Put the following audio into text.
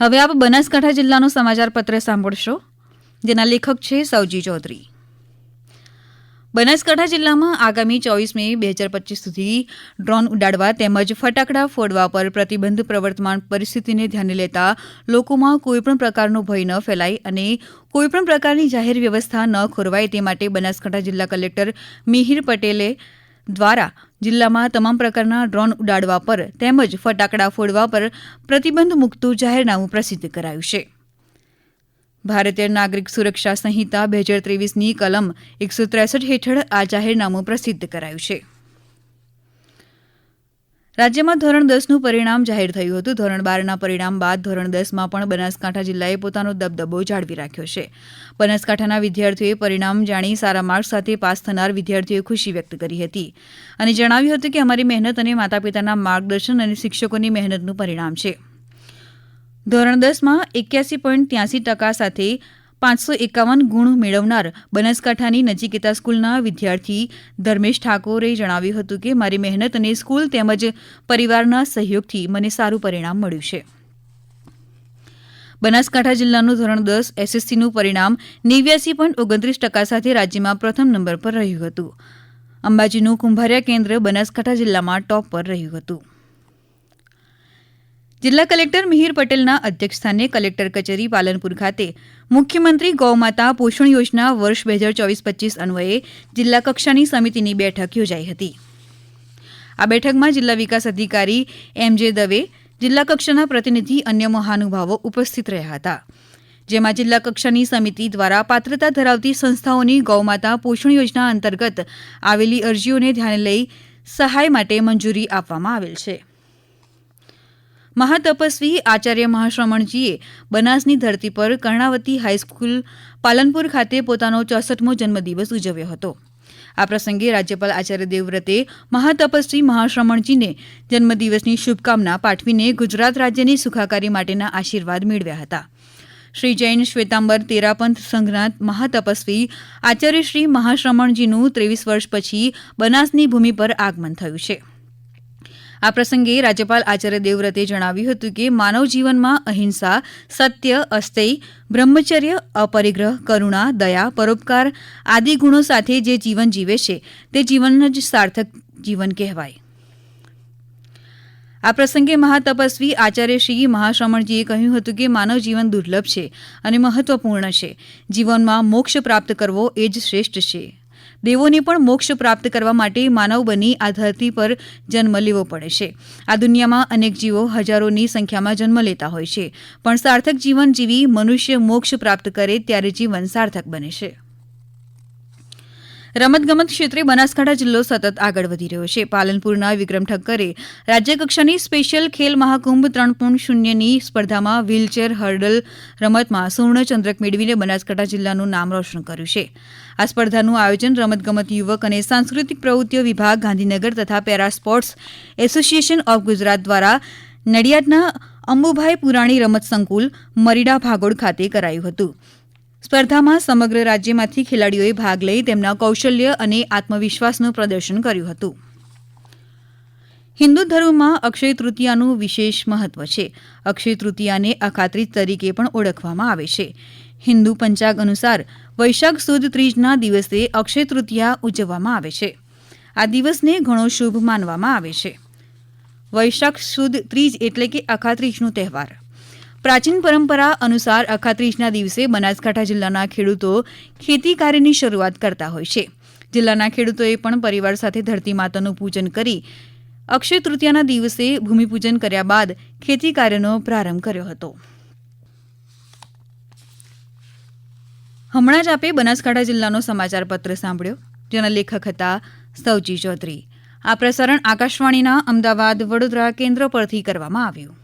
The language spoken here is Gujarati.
હવે આપ બનાસકાંઠા જિલ્લાનું સમાચારપત્ર સાંભળશો. જેના લેખક છે સૌજી ચૌધરી. બનાસકાંઠા જિલ્લામાં આગામી ચોવીસ મે બે હજાર પચીસ સુધી ડ્રોન ઉડાડવા તેમજ ફટાકડા ફોડવા પર પ્રતિબંધ પ્રવર્તમાન પરિસ્થિતિને ધ્યાને લેતા લોકોમાં કોઈપણ પ્રકારનો ભય ન ફેલાય અને કોઈપણ પ્રકારની જાહેર વ્યવસ્થા ન ખોરવાય તે માટે બનાસકાંઠા જિલ્લા કલેક્ટર મિહિર પટેલે દ્વારા જિલ્લામાં તમામ પ્રકારના ડ્રોન ઉડાડવા પર તેમજ ફટાકડા ફોડવા પર પ્રતિબંધ મૂકતું જાહેરનામું પ્રસિદ્ધ કરાયું છે. ભારતીય નાગરિક સુરક્ષા સંહિતા બે હજાર ત્રેવીસની કલમ એકસો ત્રેસઠ હેઠળ આ જાહેરનામું પ્રસિદ્ધ કરાયું છે. રાજ્યમાં ધોરણ દસનું પરિણામ જાહેર થયું હતું. ધોરણ બારના પરિણામ બાદ ધોરણ દસમાં પણ બનાસકાંઠા જિલ્લાએ પોતાનો દબદબો જાળવી રાખ્યો છે. બનાસકાંઠાના વિદ્યાર્થીઓએ પરિણામ જાણી સારા માર્ક્સ સાથે પાસ થનાર વિદ્યાર્થીઓએ ખુશી વ્યક્ત કરી હતી અને જણાવ્યું હતું કે અમારી મહેનત અને માતા પિતાના માર્ગદર્શન અને શિક્ષકોની મહેનતનું પરિણામ છે. ધોરણ દસમાં એક્યાસી પોઈન્ટ ત્યાસી ટકા સાથે પાંચસો એકાવન ગુણ મેળવનાર બનાસકાંઠાની નચિકેતા સ્કૂલના વિદ્યાર્થી ધર્મેશ ઠાકોરે જણાવ્યું હતું કે, મારી મહેનત અને સ્કૂલ તેમજ પરિવારના સહયોગથી મને સારું પરિણામ મળ્યું છે. બનાસકાંઠા જિલ્લાનું ધોરણ દસ એસએસસીનું પરિણામ નેવ્યાસી પોઈન્ટ ઓગણત્રીસ ટકા સાથે રાજ્યમાં પ્રથમ નંબર પર રહ્યું હતું. અંબાજીનું કુંભારિયા કેન્દ્ર બનાસકાંઠા જિલ્લામાં ટોપ પર રહ્યું હતું. જિલ્લા કલેક્ટર મિહિર પટેલના અધ્યક્ષસ્થાને કલેક્ટર કચેરી પાલનપુર ખાતે મુખ્યમંત્રી ગૌમાતા પોષણ યોજના વર્ષ બે હજાર ચોવીસ પચીસ અન્વયે જિલ્લા કક્ષાની સમિતિની બેઠક યોજાઈ હતી. આ બેઠકમાં જિલ્લા વિકાસ અધિકારી એમ જે દવે, જિલ્લા કક્ષાના પ્રતિનિધિ અન્ય મહાનુભાવો ઉપસ્થિત રહ્યા હતા. જેમાં જિલ્લા કક્ષાની સમિતિ દ્વારા પાત્રતા ધરાવતી સંસ્થાઓની ગૌમાતા પોષણ યોજના અંતર્ગત આવેલી અરજીઓને ધ્યાને લઈ સહાય માટે મંજૂરી આપવામાં આવેલ છે. મહાતપસ્વી આચાર્ય મહાશ્રમણજીએ બનાસની ધરતી પર કર્ણાવતી હાઈસ્કૂલ પાલનપુર ખાતે પોતાનો ચોસઠમો જન્મદિવસ ઉજવ્યો હતો. આ પ્રસંગે રાજ્યપાલ આચાર્ય દેવવ્રતે મહાતપસ્વી મહાશ્રમણજીને જન્મદિવસની શુભકામના પાઠવીને ગુજરાત રાજ્યની સુખાકારી માટેના આશીર્વાદ મેળવ્યા હતા. શ્રી જૈન શ્વેતાંબર તેરાપંથ સંઘના મહાતપસ્વી આચાર્ય શ્રી મહાશ્રમણજીનું ત્રેવીસ વર્ષ પછી બનાસની ભૂમિ પર આગમન થયું છે. આ પ્રસંગે રાજ્યપાલ આચાર્ય દેવવ્રતે જણાવ્યું હતું કે માનવ જીવનમાં અહિંસા, સત્ય અસ્તેય બ્રહ્મચર્ય, અપરિગ્રહ, કરુણા, દયા, પરોપકાર આદિ ગુણો સાથે જે જીવન જીવે છે, તે જીવન જ સાર્થક જીવન કહેવાય. આ પ્રસંગે મહાતપસ્વી આચાર્ય શ્રી મહાશ્રમણજીએ કહ્યું હતું કે માનવ જીવન દુર્લભ છે અને મહત્વપૂર્ણ છે. જીવનમાં મોક્ષ પ્રાપ્ત કરવો એ જ શ્રેષ્ઠ છે. દેવોને પણ મોક્ષ પ્રાપ્ત કરવા માટે માનવ બની આ ધરતી પર જન્મ લેવો પડે છે. આ દુનિયામાં અનેક જીવો હજારોની સંખ્યામાં જન્મ લેતા હોય છે. પણ સાર્થક જીવન જીવી મનુષ્ય મોક્ષ પ્રાપ્ત કરે ત્યારે જીવન સાર્થક બને છે. રમતગમત ક્ષેત્રે બનાસકાંઠા જિલ્લો સતત આગળ વધી રહ્યો છે. પાલનપુરના વિક્રમ ઠક્કરે રાજ્યકક્ષાની સ્પેશિયલ ખેલ મહાકુંભ ત્રણ પોઈન્ટ શૂન્યની સ્પર્ધામાં વ્હીલચેર, હર્ડલ રમતમાં સુવર્ણચંદ્રક મેળવીને બનાસકાંઠા જિલ્લાનું નામ રોશન કર્યું છે. આ સ્પર્ધાનું આયોજન રમતગમત યુવક અને સાંસ્કૃતિક પ્રવૃત્તિઓ વિભાગ, ગાંધીનગર તથા para sports association of Gujarat દ્વારા નડિયાદના અંબુભાઈ પુરાણી રમત સંકુલ, મરીડા ભાગોળ ખાતે કરાયું હતું. સ્પર્ધામાં સમગ્ર રાજ્યમાંથી ખેલાડીઓએ ભાગ લઈ તેમના કૌશલ્ય અને આત્મવિશ્વાસનું પ્રદર્શન કર્યું હતું. હિન્દુ ધર્મમાં અક્ષય તૃતીયાનું વિશેષ મહત્વ છે. અક્ષય તૃતીયાને અખાત્રીજ તરીકે પણ ઓળખવામાં આવે છે. હિન્દુ પંચાગ અનુસાર વૈશાખ સુદ ત્રીજના દિવસે અક્ષય તૃતીયા ઉજવવામાં આવે છે. આ દિવસને ઘણો શુભ માનવામાં આવે છે. વૈશાખ સુદ ત્રીજ એટલે કે અખાત્રીજનો તહેવાર. પ્રાચીન પરંપરા અનુસાર અખાત્રીજના દિવસે બનાસકાંઠા જિલ્લાના ખેડૂતો ખેતી કાર્યની શરૂઆત કરતા હોય છે. જિલ્લાના ખેડૂતોએ પણ પરિવાર સાથે ધરતી માતાનું પૂજન કરી અક્ષય તૃતીયાના દિવસે ભૂમિપૂજન કર્યા બાદ ખેતી કાર્યનો પ્રારંભ કર્યો હતો. હમણાં જ આપે બનાસકાંઠા જિલ્લાનો સમાચાર પત્ર સાંભળ્યો, જેના લેખક હતા સૌજી ચૌધરી. આ પ્રસારણ આકાશવાણીના અમદાવાદ વડોદરા કેન્દ્ર પરથી કરવામાં આવ્યું.